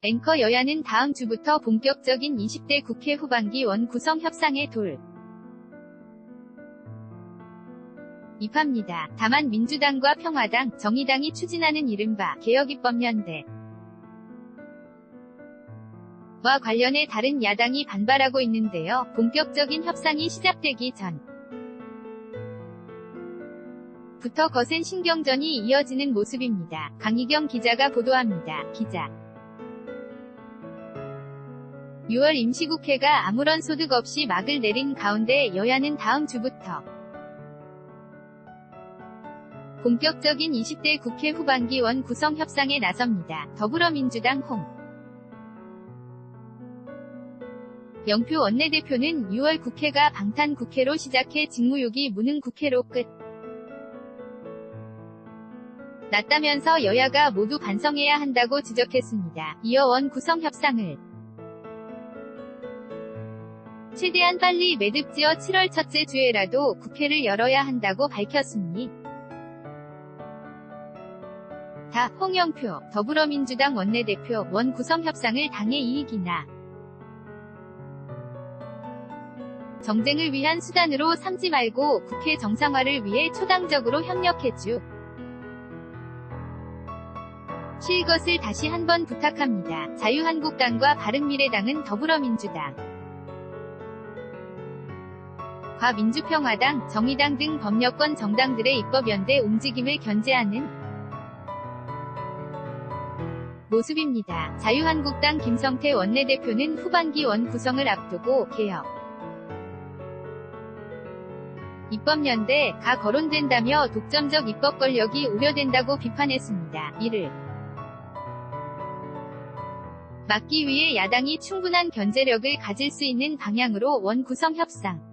앵커 여야는 다음 주부터 본격적인 20대 국회 후반기 원 구성 협상에 돌. 입합니다. 다만 민주당과 평화당, 정의당이 추진하는 이른바 개혁입법연대 와 관련해 다른 야당이 반발하고 있는데요. 본격적인 협상이 시작되기 전 부터 거센 신경전이 이어지는 모습입니다. 강희경 기자가 보도합니다. 기자 6월 임시국회가 아무런 소득 없이 막을 내린 가운데 여야는 다음 주부터 본격적인 20대 국회 후반기 원 구성 협상에 나섭니다. 더불어민주당 홍 영표 원내대표는 6월 국회가 방탄 국회로 시작해 직무유기 무능 국회로 끝. 났다면서 여야가 모두 반성해야 한다고 지적했습니다. 이어 원 구성 협상을 최대한 빨리 매듭지어 7월 첫째 주에라도 국회를 열어야 한다고 밝혔습니다. 다 홍영표 더불어민주당 원내대표 원 구성 협상을 당의 이익이나 정쟁을 위한 수단으로 삼지 말고 국회 정상화를 위해 초당적으로 협력해주. 실 것을 다시 한번 부탁합니다. 자유한국당과 바른미래당은 더불어민주당, 과 민주평화당, 정의당 등 법여권 정당들의 입법연대 움직임을 견제하는 모습입니다. 자유한국당 김성태 원내대표는 후반기 원 구성을 앞두고 개혁 입법연대가 거론된다며 독점적 입법 권력이 우려된다고 비판했습니다. 이를 막기 위해 야당이 충분한 견제력을 가질 수 있는 방향으로 원 구성 협상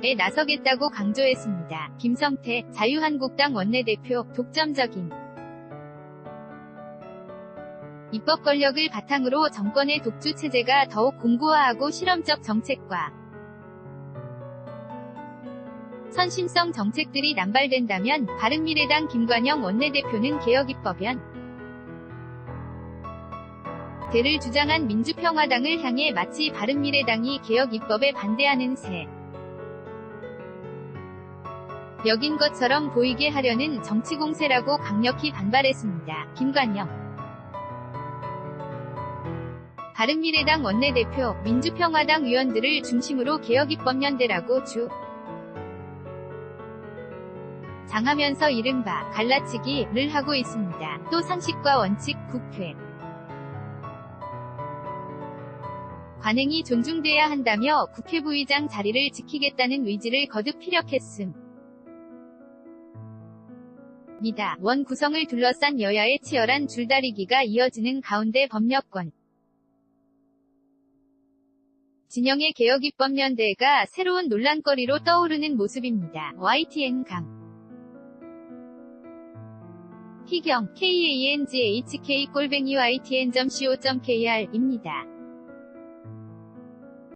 에 나서겠다고 강조했습니다. 김성태 자유한국당 원내대표 독점적인 입법 권력을 바탕으로 정권의 독주 체제가 더욱 공고화하고 실험적 정책과 선심성 정책들이 남발된다면 바른미래당 김관영 원내대표는 개혁입법연 대를 주장한 민주평화당을 향해 마치 바른미래당이 개혁입법에 반대하는 새 여긴 것처럼 보이게 하려는 정치 공세라고 강력히 반발했습니다. 김관영 바른미래당 원내대표, 민주평화당 의원들을 중심으로 개혁입법연대라고 주 장하면서 이른바 갈라치기를 하고 있습니다. 또 상식과 원칙, 국회 관행이 존중돼야 한다며 국회 부의장 자리를 지키겠다는 의지를 거듭 피력했음. 니다. 원 구성을 둘러싼 여야의 치열한 줄다리기가 이어지는 가운데 법력권 진영의 개혁입법연대가 새로운 논란거리로 떠오르는 모습입니다. YTN 강 희경, kanghk-ytn.co.kr입니다.